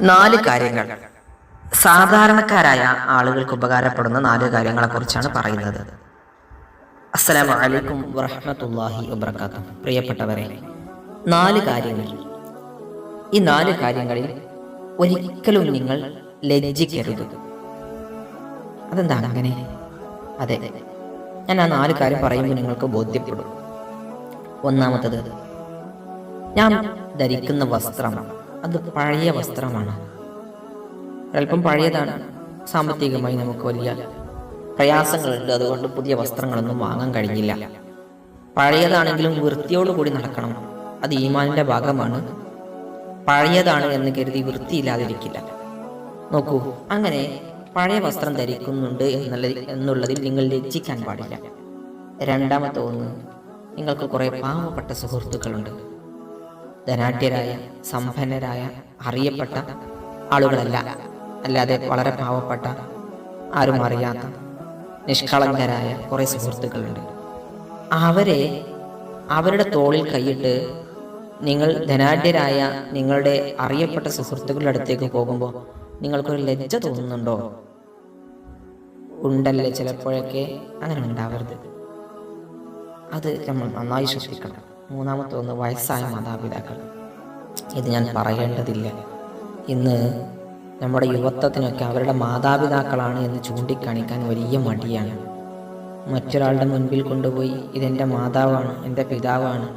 നാല് കാര്യങ്ങൾ. സാധാരണക്കാരായ ആളുകൾക്ക് ഉപകാരപ്പെടുന്ന നാല് കാര്യങ്ങളെക്കുറിച്ചാണ് പറയുന്നത്. അസ്സലാമു അലൈക്കും വറഹ്മത്തുള്ളാഹി വബർക്കാത്തു പ്രിയപ്പെട്ടവരെ നാല് കാര്യങ്ങൾ. ഈ നാല് കാര്യങ്ങളിൽ ഒരിക്കലും നിങ്ങൾ ലജ്ജിക്കരുത്. അതെന്താണ് അങ്ങനെ? അതെ ഞാൻ ആ നാല് കാര്യം പറയുമ്പോൾ നിങ്ങൾക്ക് ബോധ്യപ്പെടും. ഒന്നാമത്തത് ഞാൻ ധരിക്കുന്ന വസ്ത്രം അത് പഴയ വസ്ത്രമാണ്. അല്പം പഴയതാണ്. സാമ്പത്തികമായി നമുക്ക് വലിയ പ്രയാസങ്ങളുണ്ട്. അതുകൊണ്ട് പുതിയ വസ്ത്രങ്ങളൊന്നും വാങ്ങാൻ കഴിഞ്ഞില്ല. പഴയതാണെങ്കിലും വൃത്തിയോടുകൂടി നടക്കണം. അത് ഈമാനിന്റെ ഭാഗമാണ്. പഴയതാണ് എന്ന് കരുതി വൃത്തിയില്ലാതിരിക്കില്ല. നോക്കൂ അങ്ങനെ പഴയ വസ്ത്രം ധരിക്കുന്നുണ്ട് എന്നുള്ള എന്നുള്ളതിൽ നിങ്ങൾ ലജ്ജിക്കാൻ പാടില്ല. രണ്ടാമത്തെ ഒന്ന് നിങ്ങൾക്ക് കുറേ പാവപ്പെട്ട സുഹൃത്തുക്കളുണ്ട്. ധനാഢ്യരായ സമ്പന്നരായ അറിയപ്പെട്ട ആളുകളല്ല. അല്ലാതെ വളരെ പാവപ്പെട്ട ആരും അറിയാത്ത നിഷ്കളങ്കരായ കുറേ സുഹൃത്തുക്കളുണ്ട്. അവരെ അവരുടെ തോളിൽ കൈയിട്ട് നിങ്ങൾ ധനാഢ്യരായ നിങ്ങളുടെ അറിയപ്പെട്ട സുഹൃത്തുക്കളുടെ അടുത്തേക്ക് പോകുമ്പോൾ നിങ്ങൾക്കൊരു ലജ്ജ തോന്നുന്നുണ്ടോ? ഉണ്ടല്ലേ ചിലപ്പോഴൊക്കെ? അങ്ങനെ ഉണ്ടാവരുത്. അത് നമ്മൾ നന്നായി ശ്രദ്ധിക്കണം. മൂന്നാമത്തെ ഒന്ന് വയസ്സായ മാതാപിതാക്കൾ. ഇത് ഞാൻ പറയേണ്ടതില്ല. ഇന്ന് നമ്മുടെ യുവത്വത്തിനൊക്കെ അവരുടെ മാതാപിതാക്കളാണ് എന്ന് ചൂണ്ടിക്കാണിക്കാൻ വലിയ മടിയാണ്. മറ്റൊരാളുടെ മുൻപിൽ കൊണ്ടുപോയി ഇതെന്റെ മാതാവാണ് എന്റെ പിതാവാണ്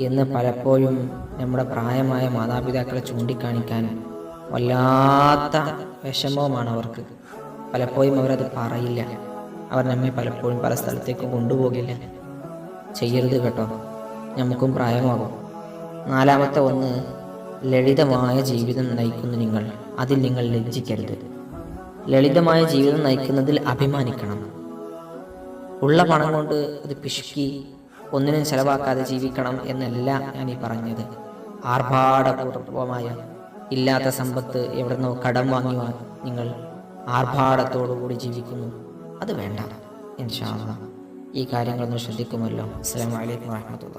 എന്ന് പലപ്പോഴും നമ്മുടെ പ്രായമായ മാതാപിതാക്കളെ ചൂണ്ടിക്കാണിക്കാൻ വല്ലാത്ത വിഷമവുമാണ് അവർക്ക്. പലപ്പോഴും അവരത് പറയില്ല. അവർ നമ്മെ പലപ്പോഴും പല സ്ഥലത്തേക്ക് കൊണ്ടുപോകില്ല. ചെയ്യരുത് കേട്ടോ. നമുക്കും പ്രായമാകും. നാലാമത്തെ ഒന്ന് ലളിതമായ ജീവിതം നയിക്കുന്നു നിങ്ങൾ. അതിൽ നിങ്ങൾ ലജ്ജിക്കരുത്. ലളിതമായ ജീവിതം നയിക്കുന്നതിൽ അഭിമാനിക്കണം. ഉള്ള പണം കൊണ്ട് അത് പിശുക്കി ഒന്നിനും ചെലവാക്കാതെ ജീവിക്കണം എന്നല്ല ഞാൻ ഈ പറഞ്ഞത്. ആർഭാടപൂർവമായ ഇല്ലാത്ത സമ്പത്ത് എവിടുന്നോ കടം വാങ്ങി നിങ്ങൾ ആർഭാടത്തോടുകൂടി ജീവിക്കുന്നു. അത് വേണ്ട. ഇൻഷാ അള്ളാ. ഈ കാര്യങ്ങളൊന്ന് ശ്രദ്ധിക്കുമല്ലോ. അസ്സാം വലൈക്കും വാഹമത്തുള്ള